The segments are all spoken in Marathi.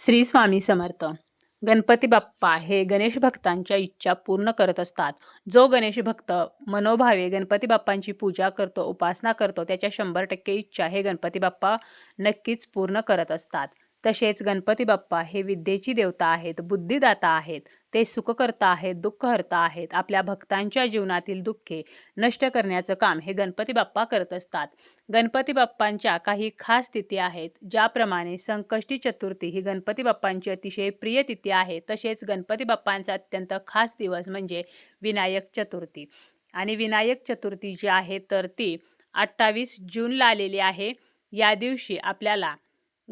श्री स्वामी समर्थ. गणपती बाप्पा हे गणेश भक्तांच्या इच्छा पूर्ण करत असतात. जो गणेश भक्त मनोभावे गणपती बाप्पांची पूजा करतो उपासना करतो त्याच्या शंभर टक्के इच्छा हे गणपती बाप्पा नक्कीच पूर्ण करत असतात. तसेच गणपती बाप्पा हे विद्येची देवता आहेत बुद्धिदाता आहेत ते सुखकर्ता आहेत दुःखहर्ता आहेत आपल्या भक्तांच्या जीवनातील दुःखे नष्ट करण्याचं काम हे गणपती बाप्पा करत असतात. गणपती बाप्पांच्या काही खास तिथी आहेत ज्याप्रमाणे संकष्टी चतुर्थी ही गणपती बाप्पांची अतिशय प्रिय तिथी आहे. तसेच गणपती बाप्पांचा अत्यंत खास दिवस म्हणजे विनायक चतुर्थी. आणि विनायक चतुर्थी जी आहे तर ती अठ्ठावीस जूनला आलेली आहे. या दिवशी आपल्याला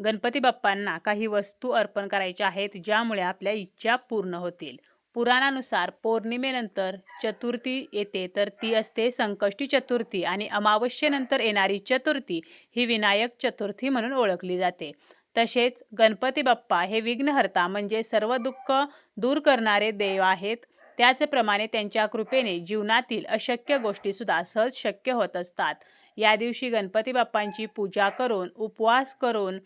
गणपती बाप्पांना काही वस्तू अर्पण करायच्या आहेत ज्यामुळे आपल्या इच्छा पूर्ण होतील. पुराणानुसार पौर्णिमेनंतर चतुर्थी येते तर ती असते संकष्टी चतुर्थी आणि अमावस्येनंतर येणारी चतुर्थी ही विनायक चतुर्थी म्हणून ओळखली जाते. तसेच गणपती बाप्पा हे विघ्नहर्ता म्हणजे सर्व दुःख दूर करणारे देव आहेत. त्याचप्रमाणे त्यांच्या कृपेने जीवनातील अशक्य गोष्टीसुद्धा सहज शक्य होत असतात. या दिवशी गणपती बाप्पांची पूजा करून उपवास करून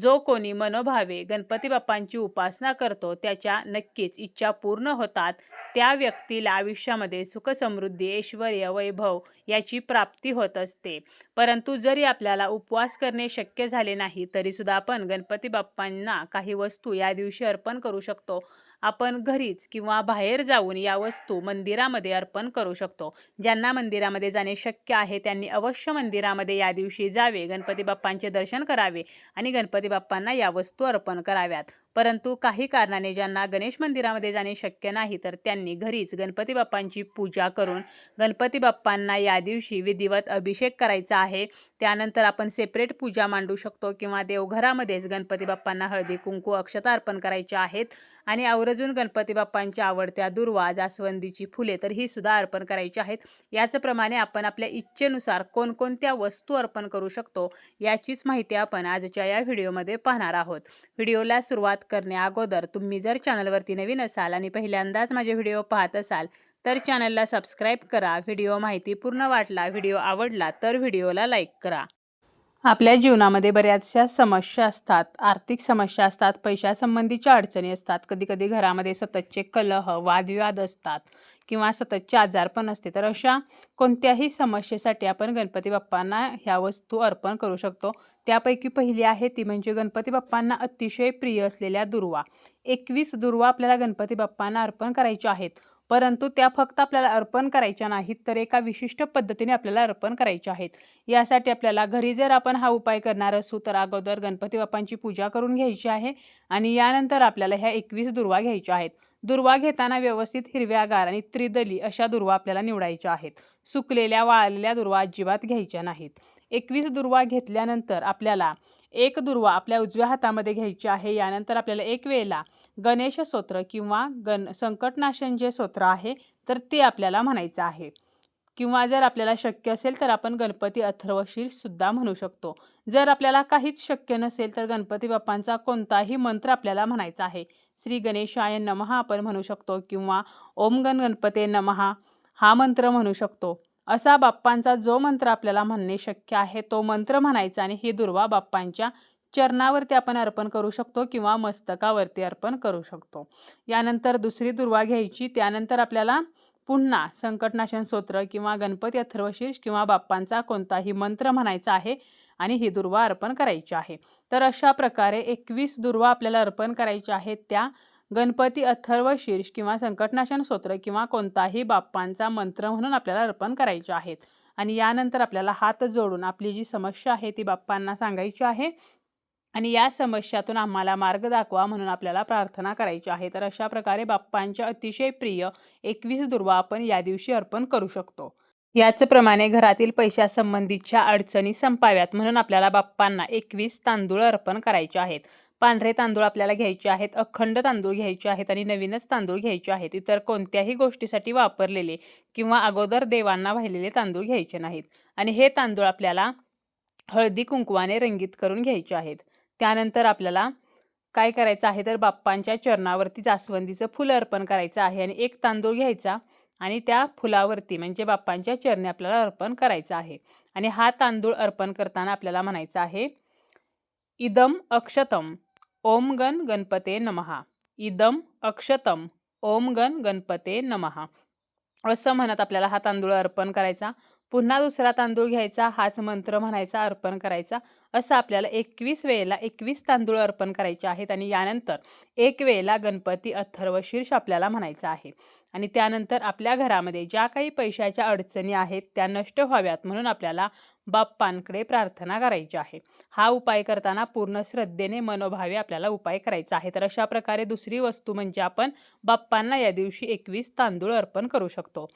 जो कोणी मनोभावे गणपती बाप्पांची उपासना करतो त्याच्या नक्कीच इच्छा पूर्ण होतात. त्या व्यक्तीला आयुष्यामध्ये सुख समृद्धी ऐश्वर वैभव याची प्राप्ती होत असते. परंतु जरी आपल्याला उपवास करणे शक्य झाले नाही तरीसुद्धा आपण गणपती बाप्पांना काही वस्तू या दिवशी अर्पण करू शकतो. आपण घरीच किंवा बाहेर जाऊन या वस्तू मंदिरामध्ये अर्पण करू शकतो. ज्यांना मंदिरामध्ये जाणे शक्य आहे त्यांनी अवश्य मंदिरामध्ये या दिवशी जावे गणपती बाप्पांचे दर्शन करावे आणि गणपती बाप्पांना या वस्तू अर्पण कराव्यात. परंतु काही कारणाने ज्यांना गणेश मंदिरामध्ये जाणे शक्य नाही तर त्यांनी घरीच गणपती बाप्पांची पूजा करून गणपती बाप्पांना या दिवशी विधिवत अभिषेक करायचा आहे. त्यानंतर आपण सेपरेट पूजा मांडू शकतो किंवा देवघरामध्येच गणपती बाप्पांना हळदी कुंकू अक्षता अर्पण करायचे आहेत. आणि आवर्जून गणपती बाप्पांच्या आवडत्या दुर्वा जास्वंदीची फुले तर ही सुद्धा अर्पण करायची आहेत. याचप्रमाणे आपण आपल्या इच्छेनुसार कोणकोणत्या वस्तू अर्पण करू शकतो याचीच माहिती आपण आजच्या या व्हिडिओमध्ये पाहणार आहोत. व्हिडिओला सुरुवात करण्या अगोदर तुम्ही जर चॅनलवरती नवीन असाल आणि पहिल्यांदाच माझे व्हिडिओ पाहत असाल तर चॅनलला सबस्क्राईब करा. व्हिडिओ माहिती पूर्ण वाटला व्हिडिओ आवडला तर व्हिडिओला लाईक करा. आपल्या जीवनामध्ये बऱ्याचशा समस्या असतात. आर्थिक समस्या असतात पैशासंबंधीच्या अडचणी असतात. कधीकधी घरामध्ये सततचे कलह वादविवाद असतात किंवा सततचे आजार पण असते. तर अशा कोणत्याही समस्येसाठी आपण गणपती बाप्पांना ह्या वस्तू अर्पण करू शकतो. त्यापैकी पहिली आहे ती म्हणजे गणपती बाप्पांना अतिशय प्रिय असलेल्या दुर्वा. एकवीस दुर्वा आपल्याला गणपती बाप्पांना अर्पण करायच्या आहेत. परंतु त्या फक्त आपल्याला अर्पण करायच्या नाहीत तर एका विशिष्ट पद्धतीने आपल्याला अर्पण करायच्या आहेत. यासाठी आपल्याला घरी जर आपण हा उपाय करणार असू तर अगोदर गणपती बाप्पांची पूजा करून घ्यायची आहे आणि यानंतर आपल्याला ह्या एकवीस दुर्वा घ्यायच्या आहेत. दुर्वा घेताना व्यवस्थित हिरव्यागार आणि त्रिदली अशा दुर्वा आपल्याला निवडायच्या आहेत. सुकलेल्या वाळलेल्या दुर्वा अजिबात घ्यायच्या नाहीत. एकवीस दुर्वा घेतल्यानंतर आपल्याला एक दुर्वा आपल्या उजव्या हातामध्ये घ्यायची आहे. यानंतर आपल्याला एक वेळेला गणेश स्तोत्र किंवा गण संकटनाशन जे स्तोत्र आहे तर ते आपल्याला म्हणायचं आहे. किंवा जर आपल्याला शक्य असेल तर आपण गणपती अथर्वशीरसुद्धा म्हणू शकतो. जर आपल्याला काहीच शक्य नसेल तर गणपती बाप्पांचा कोणताही मंत्र आपल्याला म्हणायचा आहे. श्री गणेशाय नमहा आपण म्हणू शकतो किंवा ओम गण गणपते नमहा हा मंत्र म्हणू शकतो. असा बाप्पांचा जो मंत्र आपल्याला म्हणणे शक्य आहे तो मंत्र म्हणायचा आणि ही दुर्वा बाप्पांच्या चरणावरती आपण अर्पण करू शकतो किंवा मस्तकावरती अर्पण करू शकतो. यानंतर दुसरी दुर्वा घ्यायची त्यानंतर आपल्याला पुन्हा संकटनाशन स्तोत्र किंवा गणपती अथर्वशीर्ष किंवा बाप्पांचा कोणताही मंत्र म्हणायचा आहे आणि ही दुर्वा अर्पण करायची आहे. तर अशा प्रकारे एकवीस दुर्वा आपल्याला अर्पण करायच्या आहेत त्या गणपती अथर्व शीर्ष किंवा संकटनाशन स्तोत्र किंवा कोणताही बाप्पांचा मंत्र म्हणून आपल्याला अर्पण करायचे आहेत. आणि यानंतर आपल्याला हात जोडून आपली जी समस्या आहे ती बाप्पांना सांगायची आहे. आणि या समस्यातून आम्हाला मार्ग दाखवा म्हणून आपल्याला प्रार्थना करायची आहे. तर अशा प्रकारे बाप्पांच्या अतिशय प्रिय एकवीस दुर्वा आपण या दिवशी अर्पण करू शकतो. याचप्रमाणे घरातील पैशासंबंधीच्या अडचणी संपाव्यात म्हणून आपल्याला बाप्पांना एकवीस तांदूळ अर्पण करायचे आहेत. पांढरे तांदूळ आपल्याला घ्यायचे आहेत अखंड तांदूळ घ्यायचे आहेत आणि नवीनच तांदूळ घ्यायचे आहेत. इतर कोणत्याही गोष्टीसाठी वापरलेले किंवा अगोदर देवांना वाहिलेले तांदूळ घ्यायचे नाहीत. आणि हे तांदूळ आपल्याला हळदी कुंकवाने रंगीत करून घ्यायचे आहेत. त्यानंतर आपल्याला काय करायचं आहे तर बाप्पांच्या चरणावरती जास्वंदीचं फुलं अर्पण करायचं आहे आणि एक तांदूळ घ्यायचा आणि त्या फुलावरती म्हणजे बाप्पांच्या चरणी आपल्याला अर्पण करायचं आहे. आणि हा तांदूळ अर्पण करताना आपल्याला म्हणायचं आहे इदम अक्षतम. ओम गण गणपते नमहा इदम अक्षतम. ओम गण गणपते नमहा असं म्हणत आपल्याला हा तांदूळ अर्पण करायचा. पुन्हा दुसरा तांदूळ घ्यायचा हाच मंत्र म्हणायचा अर्पण करायचा. असं आपल्याला एकवीस वेळेला एकवीस तांदूळ अर्पण करायचे आहेत आणि यानंतर एक वेळेला गणपती अथर्व शीर्ष आपल्याला म्हणायचा आहे. आणि त्यानंतर आपल्या घरामध्ये ज्या काही पैशाच्या अडचणी आहेत त्या नष्ट व्हाव्यात म्हणून आपल्याला बाप्पांकडे प्रार्थना करायची आहे. हा उपाय करताना पूर्ण श्रद्धेने मनोभावे आपल्याला उपाय करायचा आहे. तर अशा प्रकारे दुसरी वस्तू म्हणजे आपण बाप्पांना या दिवशी एकवीस तांदूळ अर्पण करू शकतो.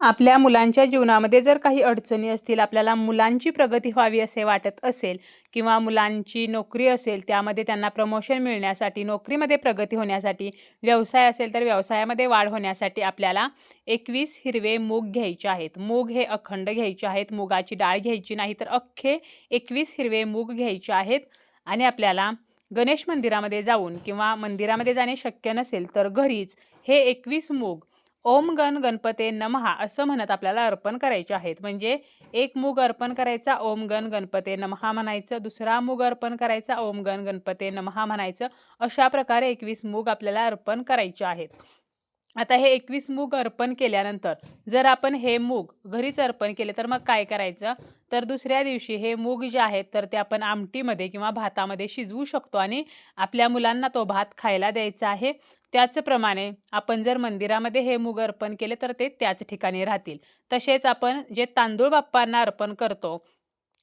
आपल्या मुलांच्या जीवनामध्ये जर काही अडचणी असतील आपल्याला मुलांची प्रगती व्हावी असे वाटत असेल किंवा मुलांची नोकरी असेल त्यामध्ये त्यांना प्रमोशन मिळण्यासाठी नोकरीमध्ये प्रगती होण्यासाठी व्यवसाय असेल तर व्यवसायामध्ये वाढ होण्यासाठी आपल्याला एकवीस हिरवे मूग घ्यायचे आहेत. मूग हे अखंड घ्यायचे आहेत. मुगाची डाळ घ्यायची नाही तर अख्खे एकवीस हिरवे मूग घ्यायचे आहेत आणि आपल्याला गणेश मंदिरामध्ये जाऊन किंवा मंदिरामध्ये जाणे शक्य नसेल तर घरीच हे एकवीस मूग ओम गण गणपते नमहा असं म्हणत आपल्याला अर्पण करायचे आहेत. म्हणजे एक मूग अर्पण करायचा ओम गण गणपते नमहा म्हणायचं. दुसरा मूग अर्पण करायचा ओम गण गणपते नमहा म्हणायचं. अशा प्रकारे एकवीस मूग आपल्याला अर्पण करायचे आहेत. आता हे एकवीस मूग अर्पण केल्यानंतर जर आपण हे मूग घरीच अर्पण केले तर मग काय करायचं? तर दुसऱ्या दिवशी हे मूग जे आहेत तर ते आपण आमटीमध्ये किंवा भातामध्ये शिजवू शकतो आणि आपल्या मुलांना तो भात खायला द्यायचा आहे. त्याचप्रमाणे आपण जर मंदिरामध्ये हे मूग अर्पण केले तर ते त्याच ठिकाणी राहतील. तसेच आपण जे तांदूळ बाप्पांना अर्पण करतो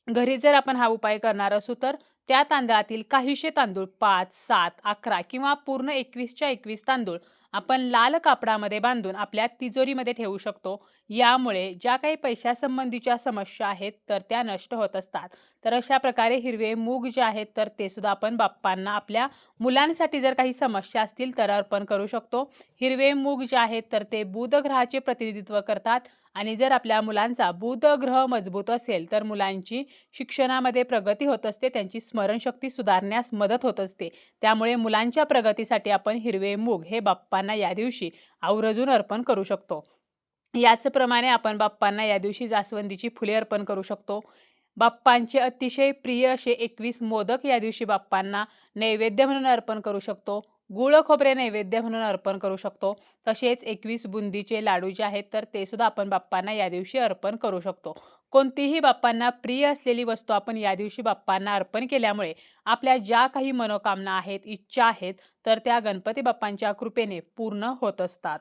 घरी जर आपण हा उपाय करणार असू तर त्या तांदळातील काहीशे तांदूळ पाच सात अकरा किंवा पूर्ण एकवीसच्या एकवीस तांदूळ आपण लाल कापडामध्ये बांधून आपल्या तिजोरीमध्ये ठेवू शकतो. यामुळे ज्या काही पैशासंबंधीच्या समस्या आहेत तर त्या नष्ट होत असतात. तर अशा प्रकारे हिरवे मूग जे आहेत तर ते सुद्धा आपण बाप्पांना आपल्या मुलांसाठी जर काही समस्या असतील तर अर्पण करू शकतो. हिरवे मूग जे आहेत तर ते बुध ग्रहाचे प्रतिनिधित्व करतात. आणि जर आपल्या मुलांचा बुध ग्रह मजबूत असेल तर मुलांची शिक्षणामध्ये प्रगती होत असते. त्यांची स्मरणशक्ती सुधारण्यास मदत होत असते. त्यामुळे मुलांच्या प्रगतीसाठी आपण हिरवे मूग हे बाप्पांना या दिवशी आवर्जून अर्पण करू शकतो. याचप्रमाणे आपण बाप्पांना या दिवशी जास्वंदीची फुले अर्पण करू शकतो. बाप्पांचे अतिशय प्रिय असे एकवीस मोदक या दिवशी बाप्पांना नैवेद्य म्हणून अर्पण करू शकतो. गुळ खोबरे नैवेद्य म्हणून अर्पण करू शकतो. तसेच एकवीस बुंदीचे लाडू जे आहेत तर ते सुद्धा आपण बाप्पांना या दिवशी अर्पण करू शकतो. कोणतीही बाप्पांना प्रिय असलेली वस्तू आपण या दिवशी बाप्पांना अर्पण केल्यामुळे आपल्या ज्या काही मनोकामना आहेत इच्छा आहेत तर त्या गणपती बाप्पांच्या कृपेने पूर्ण होत असतात.